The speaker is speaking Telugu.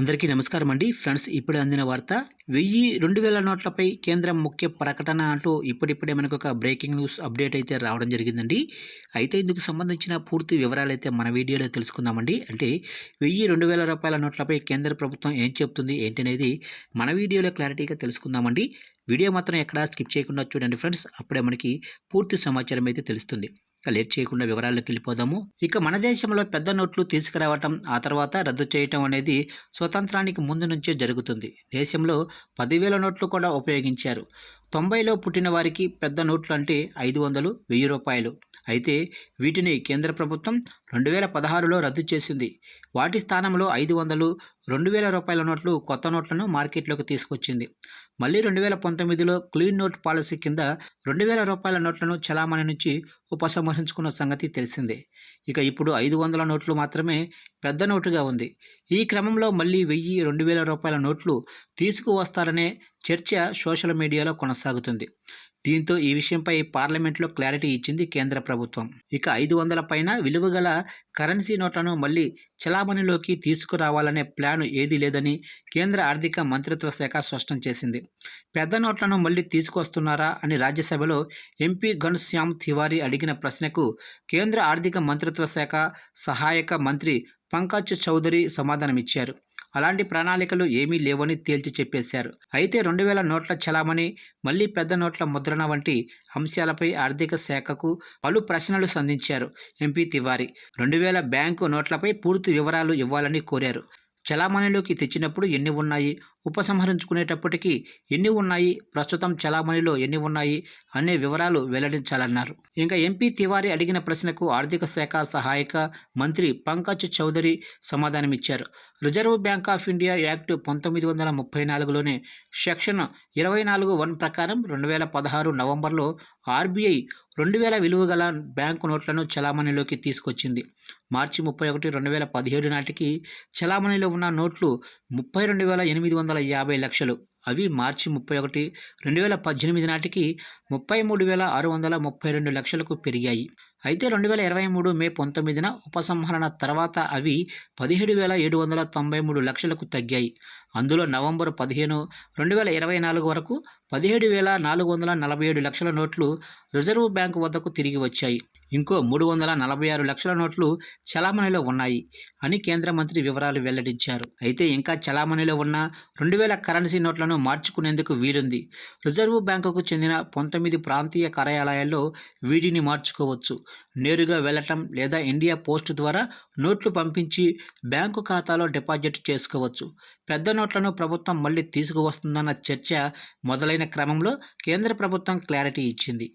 అందరికీ నమస్కారం అండి. ఫ్రెండ్స్ ఇప్పుడే అందిన వార్త వెయ్యి రెండు వేల నోట్లపై కేంద్రం ముఖ్య ప్రకటన అంటూ ఇప్పుడిప్పుడే మనకు ఒక బ్రేకింగ్ న్యూస్ అప్డేట్ అయితే రావడం జరిగిందండి. అయితే ఇందుకు సంబంధించిన పూర్తి వివరాలు అయితే మన వీడియోలో తెలుసుకుందామండి. అంటే వెయ్యి రెండు వేల రూపాయల నోట్లపై కేంద్ర ప్రభుత్వం ఏం చెప్తుంది ఏంటనేది మన వీడియోలో క్లారిటీగా తెలుసుకుందామండి. వీడియో మాత్రం ఎక్కడా స్కిప్ చేయకుండా చూడండి ఫ్రెండ్స్. అప్పుడే మనకి పూర్తి సమాచారం అయితే తెలుస్తుంది. లేట్ చేయకుండా వివరాల్లోకి వెళ్ళిపోదాము. ఇక మన దేశంలో పెద్ద నోట్లు తీసుకురావటం ఆ తర్వాత రద్దు చేయటం అనేది స్వతంత్రానికి ముందు నుంచే జరుగుతుంది. దేశంలో పదివేల నోట్లు కూడా ఉపయోగించారు. తొంభైలో పుట్టిన వారికి పెద్ద నోట్లు అంటే ఐదు వందలు వెయ్యి రూపాయలు. అయితే వీటిని కేంద్ర ప్రభుత్వం రెండు వేల పదహారులో రద్దు చేసింది. వాటి స్థానంలో ఐదు వందలు రెండు వేల రూపాయల నోట్లు కొత్త నోట్లను మార్కెట్లోకి తీసుకొచ్చింది. మళ్ళీ రెండు వేల పంతొమ్మిదిలో క్లీన్ నోట్ పాలసీ కింద రెండు వేల రూపాయల నోట్లను చలామణి నుంచి ఉపసంహరించుకున్న సంగతి తెలిసిందే. ఇక ఇప్పుడు ఐదు వందల నోట్లు మాత్రమే పెద్ద నోటుగా ఉంది. ఈ క్రమంలో మళ్ళీ వెయ్యి రెండు వేల రూపాయల నోట్లు తీసుకువస్తారనే చర్చ సోషల్ మీడియాలో కొనసాగుతుంది. దీంతో ఈ విషయంపై పార్లమెంట్లో క్లారిటీ ఇచ్చింది కేంద్ర ప్రభుత్వం. ఇక ఐదు వందల పైన విలువ గల కరెన్సీ నోట్లను మళ్ళీ చలామణిలోకి తీసుకురావాలనే ప్లాన్ ఏదీ లేదని కేంద్ర ఆర్థిక మంత్రిత్వ శాఖ స్పష్టం చేసింది. పెద్ద నోట్లను మళ్ళీ తీసుకొస్తున్నారా అని రాజ్యసభలో ఎంపీ ఘనశ్యామ్ తివారీ అడిగిన ప్రశ్నకు కేంద్ర ఆర్థిక మంత్రిత్వ శాఖ సహాయక మంత్రి పంకజ్ చౌదరి సమాధానమిచ్చారు. అలాంటి ప్రణాళికలు ఏమీ లేవని తేల్చి చెప్పేశారు. అయితే రెండు వేల నోట్ల చలామణి మళ్ళీ పెద్ద నోట్ల ముద్రణ వంటి అంశాలపై ఆర్థిక శాఖకు పలు ప్రశ్నలు సంధించారు ఎంపీ తివారీ. రెండు వేల బ్యాంకు నోట్లపై పూర్తి వివరాలు ఇవ్వాలని కోరారు. చలామణిలోకి తెచ్చినప్పుడు ఎన్ని ఉన్నాయి? ఉపసంహరించుకునేటప్పటికీ ఎన్ని ఉన్నాయి? ప్రస్తుతం చలామణిలో ఎన్ని ఉన్నాయి? అనే వివరాలు వెల్లడించాలన్నారు. ఇంకా ఎంపీ తివారీ అడిగిన ప్రశ్నకు ఆర్థిక శాఖ సహాయక మంత్రి Pankaj Chaudhary సమాధానమిచ్చారు. Reserve bank of India act పంతొమ్మిది వందల ముప్పై నాలుగులోని సెక్షన్ ఇరవై నాలుగు వన్ ప్రకారం రెండు వేల పదహారు నవంబర్లో ఆర్బీఐ రెండు వేల విలువ గల బ్యాంకు నోట్లను చలామణిలోకి తీసుకొచ్చింది. మార్చి ముప్పై ఒకటి రెండు వేల పదిహేడు నాటికి చలామణిలో ఉన్న నోట్లు ముప్పై రెండు వేల ఎనిమిది వందల యాభై లక్షలు. అవి మార్చి ముప్పై ఒకటి రెండు వేల పద్దెనిమిది నాటికి ముప్పై మూడు వేల ఆరు వందల ముప్పై రెండు లక్షలకు పెరిగాయి. అయితే రెండు వేల ఇరవై మూడు మే పంతొమ్మిదిన ఉపసంహరణ తర్వాత అవి పదిహేడు వేల ఏడు వందల తొంభై మూడు లక్షలకు తగ్గాయి. అందులో నవంబర్ పదిహేను రెండు వేల ఇరవై నాలుగు వరకు పదిహేడు వేల నాలుగు వందల నలభై ఏడు లక్షల నోట్లు రిజర్వ్ బ్యాంకు వద్దకు తిరిగి వచ్చాయి. ఇంకో మూడు వందల నలభై ఆరు లక్షల నోట్లు చలామణిలో ఉన్నాయి అని కేంద్ర మంత్రి వివరాలు వెల్లడించారు. అయితే ఇంకా చలామణిలో ఉన్న రెండు వేల కరెన్సీ నోట్లను మార్చుకునేందుకు వీలుంది. రిజర్వ్ బ్యాంకుకు చెందిన పంతొమ్మిది ప్రాంతీయ కార్యాలయాల్లో వీటిని మార్చుకోవచ్చు. నేరుగా వెళ్ళటం లేదా ఇండియా పోస్ట్ ద్వారా నోట్లు పంపించి బ్యాంకు ఖాతాలో డిపాజిట్ చేసుకోవచ్చు. పెద్ద నోట్లను ప్రభుత్వం మళ్ళీ తీసుకువస్తుందన్న చర్చ మొదలైన క్రమంలో కేంద్ర ప్రభుత్వం క్లారిటీ ఇచ్చింది.